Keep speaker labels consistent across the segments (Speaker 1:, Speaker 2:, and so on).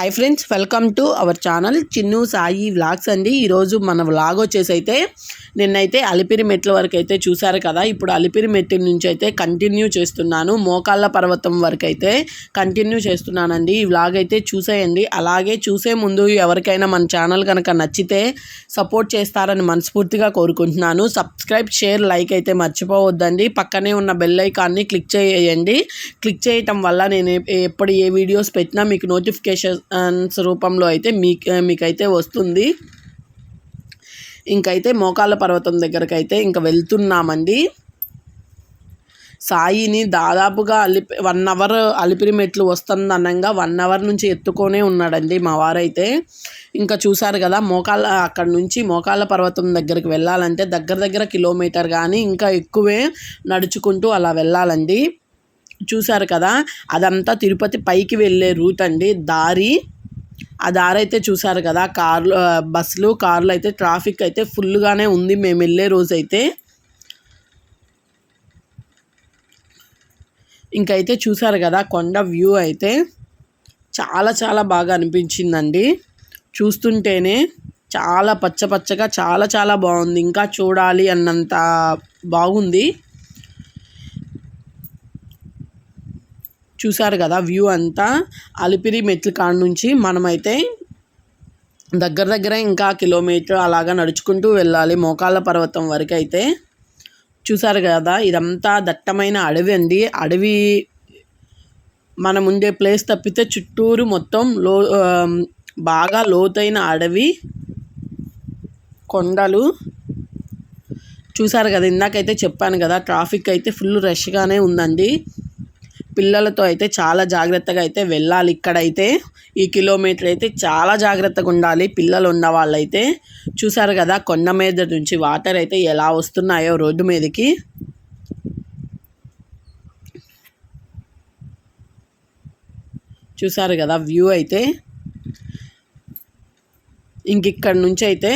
Speaker 1: Hi friends welcome to our channel Chinnu Sai vlogs అండి. ఈరోజు మన వ్లాగ్ వచ్చేసి అయితే నిన్నైతే అలిపిరి మెట్ల వరకు అయితే చూశారు కదా. ఇప్పుడు అలిపిరి మెట్ల నుంచి అయితే కంటిన్యూ చేస్తున్నాను. మోకాళ్ళ పర్వతం వరకు అయితే కంటిన్యూ చేస్తున్నానండి. ఈ వ్లాగ్ అయితే చూసేయండి. అలాగే చూసే ముందు ఎవరికైనా మన ఛానల్ కనుక నచ్చితే సపోర్ట్ చేస్తారని మనస్ఫూర్తిగా కోరుకుంటున్నాను. సబ్స్క్రైబ్ షేర్ లైక్ అయితే మర్చిపోవద్దండి. పక్కనే ఉన్న బెల్ ఐకాన్ని క్లిక్ చేయండి. క్లిక్ చేయటం వల్ల నేను ఎప్పుడు ఏ వీడియోస్ పెట్టినా మీకు నోటిఫికేషన్ రూపంలో అయితే మీకు మీకైతే వస్తుంది. ఇంకైతే మోకాళ్ళ పర్వతం దగ్గరకు అయితే ఇంకా వెళ్తున్నామండి. సాయిని దాదాపుగా అలిపి వన్ అవర్ అలిపిరి మెట్లు వస్తుంది అనగా వన్ అవర్ నుంచి ఎత్తుకొనే ఉన్నాడండి మా వారైతే. ఇంకా చూశారు కదా మోకాళ్ళ అక్కడ నుంచి మోకాళ్ళ పర్వతం దగ్గరికి వెళ్ళాలంటే దగ్గర దగ్గర కిలోమీటర్ కానీ ఇంకా ఎక్కువే నడుచుకుంటూ అలా వెళ్ళాలండి. చూశారు కదా అదంతా తిరుపతి పైకి వెళ్ళే రూట్ అండి. దారి ఆ దారి అయితే చూశారు కదా కార్లు బస్సులు కార్లు అయితే ట్రాఫిక్ అయితే ఫుల్గానే ఉంది మేము వెళ్ళే రోజు అయితే ఇంకైతే చూశారు కదా కొండ వ్యూ అయితే చాలా చాలా బాగా అనిపించిందండి. చూస్తుంటేనే చాలా పచ్చ పచ్చగా చాలా చాలా బాగుంది. ఇంకా చూడాలి అన్నంత బాగుంది. చూసారు కదా వ్యూ అంతా. అలిపిరి మెట్ల కాడ నుంచి మనమైతే దగ్గర దగ్గర ఇంకా కిలోమీటర్ అలాగా నడుచుకుంటూ వెళ్ళాలి. మోకాళ్ళ పర్వతం వరకు అయితే చూసారు కదా ఇదంతా దట్టమైన అడవి అండి. అడవి మనం ఉండే ప్లేస్ తప్పితే చుట్టూరు మొత్తం లో బాగా లోతైన అడవి కొండలు. చూసారు కదా ఇందాకైతే చెప్పాను కదా ట్రాఫిక్ అయితే ఫుల్ రష్గానే ఉందండి. పిల్లలతో అయితే చాలా జాగ్రత్తగా అయితే వెళ్ళాలి. ఇక్కడైతే ఈ కిలోమీటర్ అయితే చాలా జాగ్రత్తగా ఉండాలి. పిల్లలు ఉన్న వాళ్ళైతే చూసారు కదా కొండ మీద నుంచి వాటర్ అయితే ఎలా వస్తున్నాయో రోడ్డు మీదకి. చూసారు కదా వ్యూ అయితే. ఇంక ఇక్కడ నుంచి అయితే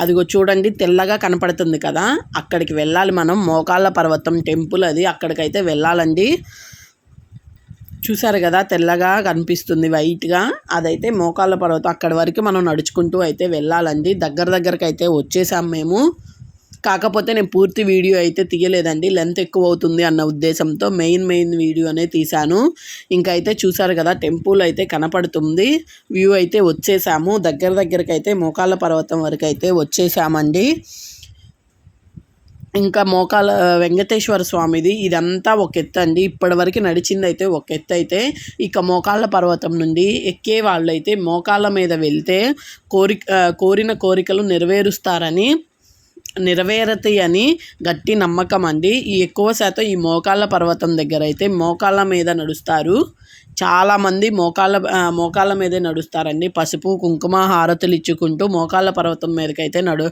Speaker 1: అదిగో చూడండి తెల్లగా కనపడుతుంది కదా. అక్కడికి వెళ్ళాలి మనం. మోకాళ్ళ పర్వతం టెంపుల్ అది. అక్కడికైతే వెళ్ళాలండి. చూసారు కదా తెల్లగా కనిపిస్తుంది వైట్గా. అదైతే మోకాళ్ళ పర్వతం. అక్కడి వరకు మనం నడుచుకుంటూ అయితే వెళ్ళాలండి. దగ్గర దగ్గరకైతే వచ్చేసాం మేము. కాకపోతే నేను పూర్తి వీడియో అయితే తీయలేదండి. లెంత్ ఎక్కువ అవుతుంది అన్న ఉద్దేశంతో మెయిన్ మెయిన్ వీడియోనే తీశాను. ఇంకా అయితే చూసారు కదా టెంపుల్ అయితే కనపడుతుంది. వ్యూ అయితే వచ్చేసాము. దగ్గర దగ్గరకు అయితే మోకాళ్ళ పర్వతం వరకు అయితే వచ్చేసామండి. ఇంకా మోకాల వెంకటేశ్వర స్వామిది ఇదంతా ఒక ఎత్తు అండి ఇప్పటివరకు నడిచింది అయితే ఒక ఎత్తు అయితే ఇక మోకాళ్ళ పర్వతం నుండి ఎక్కే వాళ్ళైతే మోకాళ్ళ మీద వెళ్తే కోరిక కోరిన కోరికలు నెరవేరుస్తారని నెరవేరతాయి అని గట్టి నమ్మకం అండి. ఈ ఎక్కువ శాతం ఈ మోకాళ్ళ పర్వతం దగ్గర అయితే మోకాళ్ళ మీద నడుస్తారు. చాలామంది మోకాళ్ళ మోకాళ్ళ మీదే నడుస్తారండి. పసుపు కుంకుమ హారతులు ఇచ్చుకుంటూ మోకాళ్ళ పర్వతం మీదకైతే నడు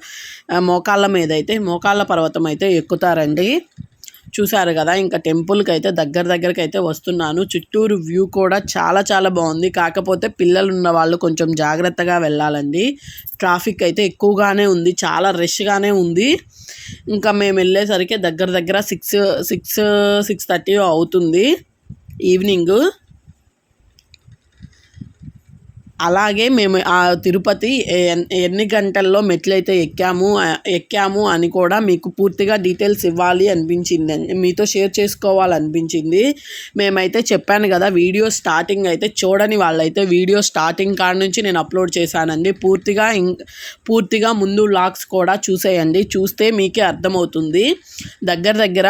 Speaker 1: మోకాళ్ళ మీద అయితే మోకాళ్ళ పర్వతం అయితే ఎక్కుతారండి. చూసారు కదా ఇంకా టెంపుల్కి అయితే దగ్గర దగ్గరికి అయితే వస్తున్నాను. చుట్టూరు వ్యూ కూడా చాలా చాలా బాగుంది. కాకపోతే పిల్లలు ఉన్న వాళ్ళు కొంచెం జాగ్రత్తగా వెళ్ళాలండి. ట్రాఫిక్ అయితే ఎక్కువగానే ఉంది చాలా రష్గానే ఉంది. ఇంకా మేము వెళ్ళేసరికి దగ్గర దగ్గర సిక్స్ సిక్స్ సిక్స్ థర్టీ అవుతుంది ఈవినింగ్. అలాగే మేము ఆ తిరుపతి ఎన్ని గంటల్లో మెట్లయితే ఎక్కాము ఎక్కాము అని కూడా మీకు పూర్తిగా డీటెయిల్స్ ఇవ్వాలి అనిపించింది. మీతో షేర్ చేసుకోవాలనిపించింది. మేమైతే చెప్పాను కదా వీడియో స్టార్టింగ్ అయితే చూడని వాళ్ళైతే వీడియో స్టార్టింగ్ కాడ నుంచి నేను అప్లోడ్ చేశానండి. పూర్తిగా పూర్తిగా ముందు లాగ్స్ కూడా చూసేయండి. చూస్తే మీకే అర్థమవుతుంది. దగ్గర దగ్గర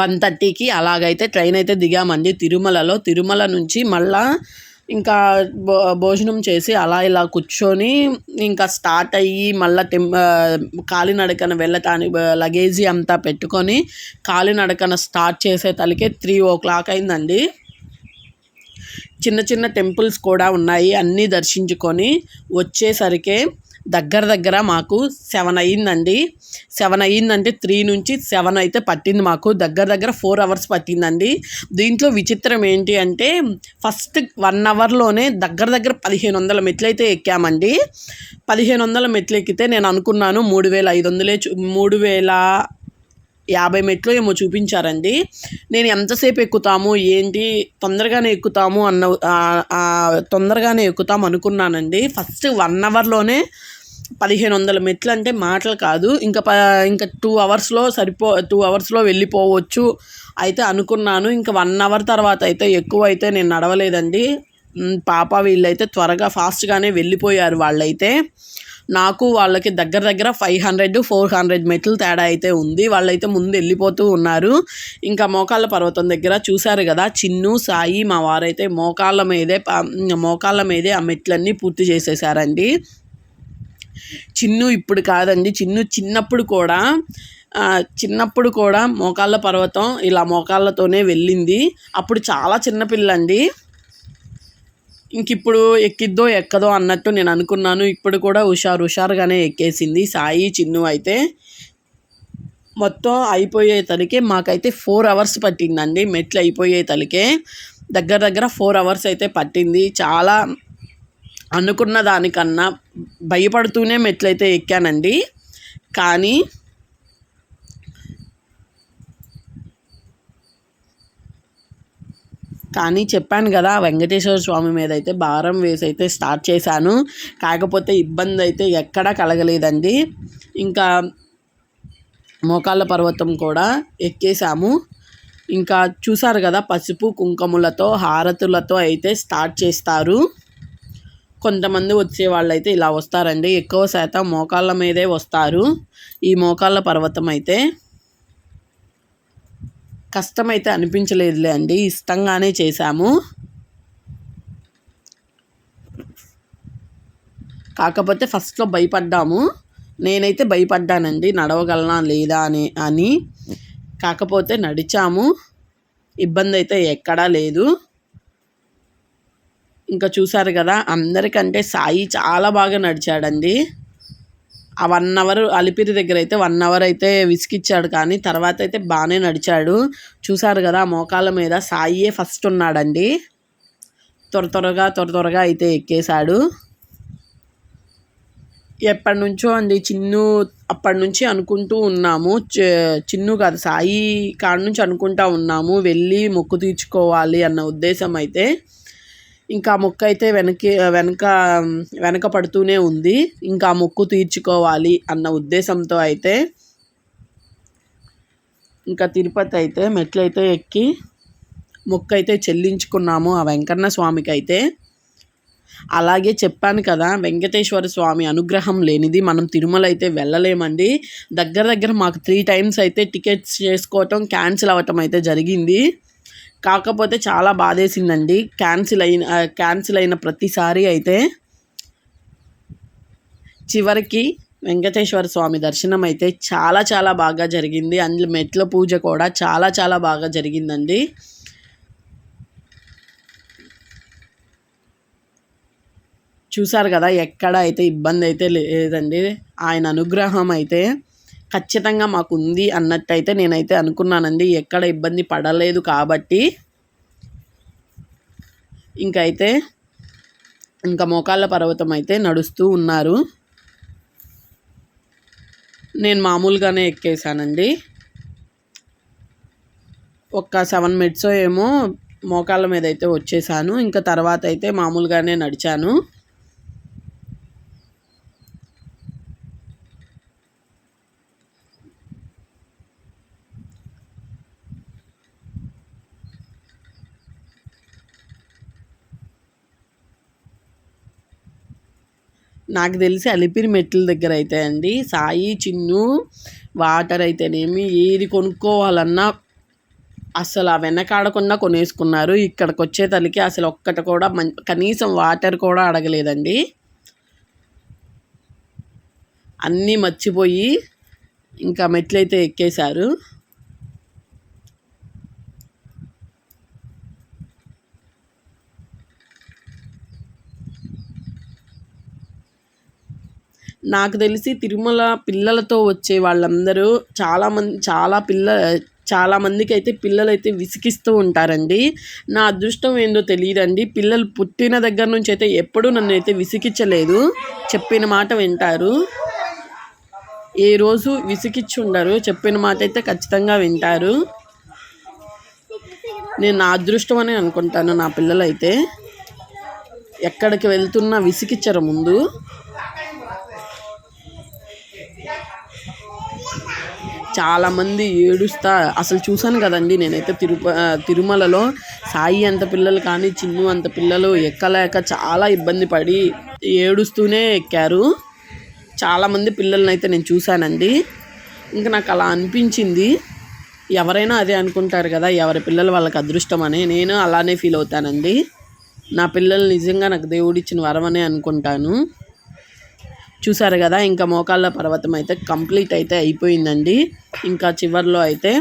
Speaker 1: వన్ థర్టీకి అలాగైతే ట్రైన్ అయితే దిగామండి తిరుమలలో. తిరుమల నుంచి మళ్ళా ఇంకా భో భోజనం చేసి అలా ఇలా కూర్చొని ఇంకా స్టార్ట్ అయ్యి మళ్ళీ టెం కాలినడకన వెళ్ళటానికి లగేజీ అంతా పెట్టుకొని కాలినడకన స్టార్ట్ చేసే తలకే త్రీ ఓ క్లాక్ అయిందండి. చిన్న చిన్న టెంపుల్స్ కూడా ఉన్నాయి. అన్నీ దర్శించుకొని వచ్చేసరికే దగ్గర దగ్గర మాకు సెవెన్ అయ్యిందండి. సెవెన్ అయ్యిందంటే త్రీ నుంచి సెవెన్ అయితే పట్టింది మాకు. దగ్గర దగ్గర ఫోర్ అవర్స్ పట్టిందండి. దీంట్లో విచిత్రం ఏంటి అంటే ఫస్ట్ వన్ అవర్లోనే దగ్గర దగ్గర పదిహేను వందల మెట్లు అయితే ఎక్కామండి. పదిహేను వందల మెట్లు ఎక్కితే నేను అనుకున్నాను మూడు వేల ఐదు వందలే చూ- మూడు వేల యాభై మెట్లు ఏమో చూపించారండి. నేను ఎంతసేపు ఎక్కుతాము? ఏంటి? తొందరగానే ఎక్కుతాము అన్న తొందరగానే ఎక్కుతాము అనుకున్నానండి. ఫస్ట్ వన్ అవర్లోనే పదిహేను వందల మెట్లు అంటే మాటలు కాదు. ఇంకా ప ఇంకా టూ అవర్స్లో సరిపో టూ అవర్స్లో వెళ్ళిపోవచ్చు అయితే అనుకున్నాను. ఇంకా వన్ అవర్ తర్వాత అయితే ఎక్కువ అయితే నేను నడవలేదండి. పాప వీళ్ళైతే త్వరగా ఫాస్ట్గానే వెళ్ళిపోయారు వాళ్ళైతే. నాకు వాళ్ళకి దగ్గర దగ్గర ఫైవ్ హండ్రెడ్ ఫోర్ హండ్రెడ్ మెట్లు తేడా అయితే ఉంది. వాళ్ళైతే ముందు వెళ్ళిపోతూ ఉన్నారు. ఇంకా మోకాళ్ళ పర్వతం దగ్గర చూశారు కదా చిన్ను సాయి మా వారైతే మోకాళ్ళ మీదే మోకాళ్ళ మీదే ఆ మెట్లన్నీ పూర్తి చేసేసారండి. చిన్ను ఇప్పుడు కాదండి చిన్ను చిన్నప్పుడు కూడా చిన్నప్పుడు కూడా మోకాళ్ళ పర్వతం ఇలా మోకాళ్ళతోనే వెళ్ళింది. అప్పుడు చాలా చిన్నపిల్లండి ఇంక ఇప్పుడు ఎక్కిద్దో ఎక్కదో అన్నట్టు నేను అనుకున్నాను. ఇప్పుడు కూడా హుషారు హుషారుగానే ఎక్కేసింది సాయి చిన్ను అయితే. మొత్తం అయిపోయే తలికే మాకైతే ఫోర్ అవర్స్ పట్టిందండి. మెట్లు అయిపోయే తలికే దగ్గర దగ్గర ఫోర్ అవర్స్ అయితే పట్టింది. చాలా అనుకున్న దానికన్నా భయపడుతూనే మెట్లయితే ఎక్కానండి. కానీ కానీ చెప్పాను కదా వెంకటేశ్వర స్వామి మీద అయితే భారం వేసి అయితే స్టార్ట్ చేశాను. కాకపోతే ఇబ్బంది అయితే ఎక్కడా కలగలేదండి. ఇంకా మోకాళ్ళ పర్వతం కూడా ఎక్కేసాము ఇంకా చూసారు కదా పసుపు కుంకుమలతో హారతులతో అయితే స్టార్ట్ చేస్తారు. కొంతమంది వచ్చే వాళ్ళు అయితే ఇలా వస్తారండి. ఎక్కువ శాతం మోకాళ్ళ మీదే వస్తారు. ఈ మోకాళ్ళ పర్వతం అయితే కష్టమైతే అనిపించలేదులే అండి. ఇష్టంగానే చేశాము. కాకపోతే ఫస్ట్లో భయపడ్డాము. నేనైతే భయపడ్డానండి. నడవగలనా లేదా అని అని. కాకపోతే నడిచాము. ఇబ్బంది అయితే ఎక్కడా లేదు. ఇంకా చూసారు కదా అందరికంటే సాయి చాలా బాగా నడిచాడండి. ఆ వన్ అవర్ అలిపిరి దగ్గర అయితే వన్ అవర్ అయితే విసిగిచ్చాడు కానీ తర్వాత అయితే బాగానే నడిచాడు. చూసారు కదా ఆ మోకాళ్ళ మీద సాయియే ఫస్ట్ ఉన్నాడండి. త్వర త్వరగా త్వర త్వరగా అయితే ఎక్కేశాడు. ఎప్పటి నుంచో అండి చిన్ను అప్పటి నుంచి అనుకుంటూ ఉన్నాము. చిన్ను కాదు సాయి కాడ నుంచి అనుకుంటా ఉన్నాము. వెళ్ళి మొక్కు తీర్చుకోవాలి అన్న ఉద్దేశం అయితే ఇంకా మొక్క అయితే వెనక్కి వెనక వెనక పడుతూనే ఉంది. ఇంకా ఆ మొక్కు తీర్చుకోవాలి అన్న ఉద్దేశంతో అయితే ఇంకా తిరుపతి అయితే మెట్లయితే ఎక్కి మొక్క అయితే చెల్లించుకున్నాము ఆ వెంకన్న స్వామికి అయితే. అలాగే చెప్పాను కదా వెంకటేశ్వర స్వామి అనుగ్రహం లేనిది మనం తిరుమల అయితే వెళ్ళలేమండి. దగ్గర దగ్గర మాకు త్రీ టైమ్స్ అయితే టికెట్స్ చేసుకోవటం క్యాన్సిల్ అవ్వటం అయితే జరిగింది. కాకపోతే చాలా బాధేసిందండి. క్యాన్సిల్ అయిన క్యాన్సిల్ అయిన ప్రతిసారి అయితే చివరికి వెంకటేశ్వర స్వామి దర్శనం అయితే చాలా చాలా బాగా జరిగింది. అందులో మెట్ల పూజ కూడా చాలా చాలా బాగా జరిగిందండి. చూసారు కదా ఎక్కడ అయితే ఇబ్బంది అయితే లేదండి. ఆయన అనుగ్రహం అయితే ఖచ్చితంగా మాకు ఉంది అన్నట్టయితే నేనైతే అనుకున్నానండి. ఎక్కడ ఇబ్బంది పడలేదు కాబట్టి. ఇంకైతే ఇంకా మోకాళ్ళ పర్వతం అయితే నడుస్తూ ఉన్నారు. నేను మామూలుగానే ఎక్కేసానండి ఒక సెవెన్ మినిట్స్ ఏమో మోకాళ్ళ మీద అయితే వచ్చేసాను. ఇంకా తర్వాత అయితే మామూలుగానే నడిచాను. నాకు తెలిసి అలిపిరి మెట్ల దగ్గర అయితే అండి. సాయి చిన్ను వాటర్ అయితేనేమి ఏది కొనుక్కోవాలన్నా అసలు ఆ వెనకాడకుండా కొనేసుకున్నారు. ఇక్కడికి వచ్చే తలకి అసలు ఒక్కటి కూడా మం కనీసం వాటర్ కూడా అడగలేదండి. అన్నీ మర్చిపోయి ఇంకా మెట్లయితే ఎక్కేశారు. నాకు తెలిసి తిరుమల పిల్లలతో వచ్చే వాళ్ళందరూ చాలామంది చాలా పిల్ల చాలా మందికి అయితే పిల్లలు అయితే విసిగిస్తూ ఉంటారండి. నా అదృష్టం ఏందో తెలియదండి. పిల్లలు పుట్టిన దగ్గర నుంచి అయితే ఎప్పుడూ నన్ను అయితే విసిగించలేదు. చెప్పిన మాట వింటారు. ఏ రోజు విసిగిచ్చి ఉండరు చెప్పిన మాట అయితే ఖచ్చితంగా వింటారు. నేను నా అదృష్టం అని అనుకుంటాను నా పిల్లలైతే. ఎక్కడికి వెళ్తున్నా విసిగిచ్చరు ముందు. చాలామంది ఏడుస్తా అసలు చూశాను కదండి నేనైతే తిరుప తిరుమలలో. సాయి అంత పిల్లలు కానీ చిన్ను అంత పిల్లలు ఎక్కలేక చాలా ఇబ్బంది పడి ఏడుస్తూనే ఎక్కారు. చాలామంది పిల్లల్ని అయితే నేను చూశానండి. ఇంకా నాకు అలా అనిపించింది. ఎవరైనా అదే అనుకుంటారు కదా ఎవరి పిల్లలు వాళ్ళకి అదృష్టం అని. నేను అలానే ఫీల్ అవుతానండి. నా పిల్లలు నిజంగా నాకు దేవుడిచ్చిన వరం అనుకుంటాను. చూసారు కదా ఇంకా మోకాళ్ళ పర్వతం అయితే కంప్లీట్ అయితే అయిపోయిందండి. ఇంకా చివరిలో అయితే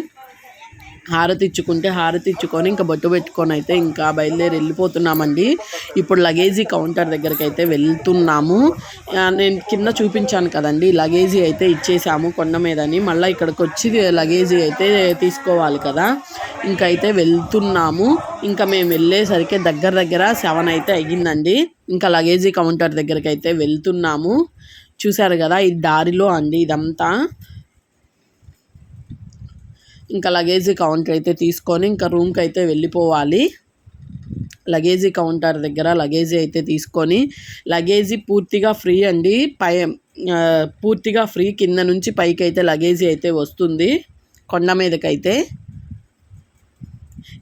Speaker 1: హారతి ఇచ్చుకుంటే హారతి ఇచ్చుకొని ఇంకా బొట్టు పెట్టుకొని అయితే ఇంకా బయలుదేరి వెళ్ళిపోతున్నామండి. ఇప్పుడు లగేజీ కౌంటర్ దగ్గరికి అయితే వెళ్తున్నాము. నేను కింద చూపించాను కదండి లగేజీ అయితే ఇచ్చేసాము కొండ మీదని. మళ్ళీ ఇక్కడికి వచ్చి లగేజీ అయితే తీసుకోవాలి కదా. ఇంకా అయితే వెళ్తున్నాము. ఇంకా మేము వెళ్ళేసరికి దగ్గర దగ్గర సెవెన్ అయితే అయ్యిందండి. ఇంకా లగేజీ కౌంటర్ దగ్గరికి అయితే వెళ్తున్నాము. చూసారు కదా ఈ దారిలో అండి ఇదంతా. ఇంకా లగేజీ కౌంటర్ అయితే తీసుకొని ఇంకా రూమ్కి అయితే వెళ్ళిపోవాలి. లగేజీ కౌంటర్ దగ్గర లగేజీ అయితే తీసుకొని లగేజీ పూర్తిగా ఫ్రీ అండి. పై పూర్తిగా ఫ్రీ కింద నుంచి పైకి అయితే లగేజీ అయితే వస్తుంది. కొండ మీదకైతే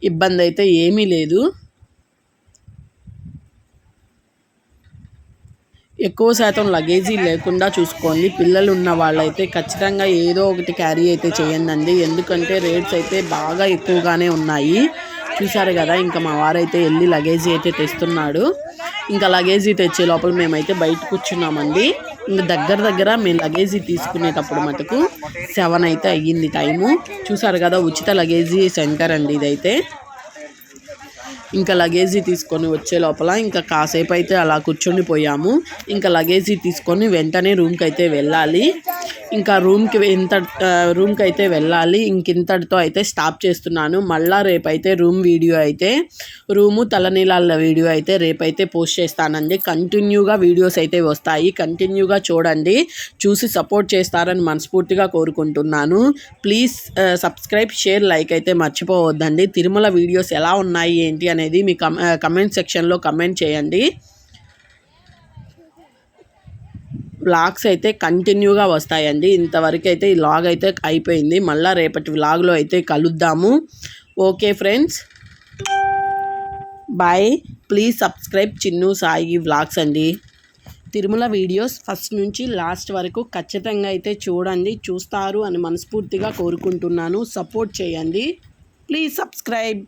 Speaker 1: ఇబ్బంది అయితే ఏమీ లేదు. ఎక్కువ శాతం లగేజీ లేకుండా చూసుకోండి. పిల్లలు ఉన్న వాళ్ళైతే ఖచ్చితంగా ఏదో ఒకటి క్యారీ అయితే చేయండి ఎందుకంటే రేట్స్ అయితే బాగా ఎక్కువగానే ఉన్నాయి. చూసారు కదా ఇంకా మా వారైతే వెళ్ళి లగేజీ అయితే తెస్తున్నాడు. ఇంకా లగేజీ తెచ్చే లోపల మేమైతే బయట కూర్చున్నామండి. ఇంకా దగ్గర దగ్గర మేము లగేజీ తీసుకునేటప్పుడు మటుకు సెవెన్ అయితే అయ్యింది టైము. చూసారు కదా ఉచిత లగేజీ సెంటర్ అండి ఇదైతే. ఇంకా లగేజీ తీసుకొని వచ్చే లోపల ఇంకా కాసేపు అయితే అలా కూర్చొని పోయాము. ఇంకా లగేజీ తీసుకొని వెంటనే రూమ్కి అయితే వెళ్ళాలి. ఇంకా రూమ్కి ఇంత రూమ్కి అయితే వెళ్ళాలి. ఇంకింతటితో అయితే స్టాప్ చేస్తున్నాను. మళ్ళీ రేపైతే రూమ్ వీడియో అయితే రూము తలనీలాల వీడియో అయితే రేపైతే పోస్ట్ చేస్తానండి. కంటిన్యూగా వీడియోస్ అయితే వస్తాయి. కంటిన్యూగా చూడండి. చూసి సపోర్ట్ చేస్తారని మనస్ఫూర్తిగా కోరుకుంటున్నాను. ప్లీజ్ సబ్స్క్రైబ్ షేర్ లైక్ అయితే మర్చిపోవద్దండి. తిరుమల వీడియోస్ ఎలా ఉన్నాయి ఏంటి అని అనేది మీ కమెంట్ సెక్షన్లో కమెంట్ చేయండి. వ్లాగ్స్ అయితే కంటిన్యూగా వస్తాయండి. ఇంతవరకు అయితే ఈ లాగ్ అయితే అయిపోయింది. మళ్ళీ రేపటి వ్లాగ్లో అయితే కలుద్దాము. Okay friends bye please subscribe Chinnu Sai vlogs అండి. తిరుమల వీడియోస్ ఫస్ట్ నుంచి లాస్ట్ వరకు ఖచ్చితంగా అయితే చూడండి. చూస్తారు అని మనస్ఫూర్తిగా కోరుకుంటున్నాను. సపోర్ట్ చేయండి. Please subscribe